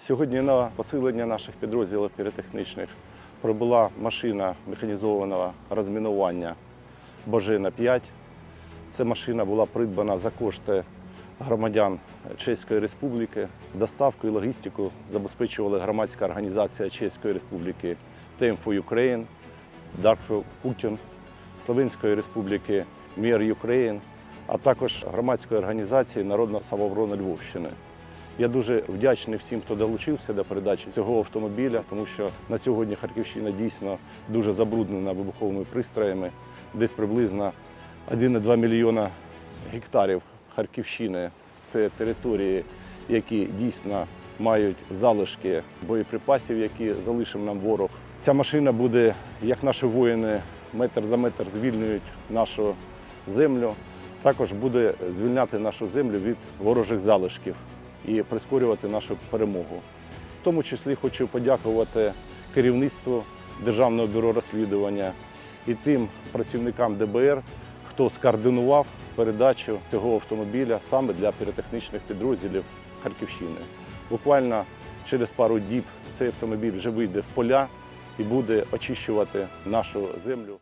Сьогодні на посилення наших підрозділів піротехнічних прибула машина механізованого розмінування Божина 5. Ця машина була придбана за кошти громадян Чеської Республіки. Доставку і логістику забезпечували громадська організація Чеської Республіки Team for Ukraine, Dark for Putin, Словенської Республіки Мір Ukraine, а також громадської організації Народна самооборона Львовщини. Я дуже вдячний всім, хто долучився до передачі цього автомобіля, тому що на сьогодні Харківщина дійсно дуже забруднена вибуховими пристроями. Десь приблизно 1,2 мільйона гектарів Харківщини це території, які дійсно мають залишки боєприпасів, які залишив нам ворог. Ця машина буде, як наші воїни, метр за метр звільнюють нашу землю. Також буде звільняти нашу землю від ворожих залишків і прискорювати нашу перемогу. В тому числі хочу подякувати керівництву Державного бюро розслідування і тим працівникам ДБР, хто скоординував передачу цього автомобіля саме для піротехнічних підрозділів Харківщини. Буквально через пару діб цей автомобіль вже вийде в поля і буде очищувати нашу землю.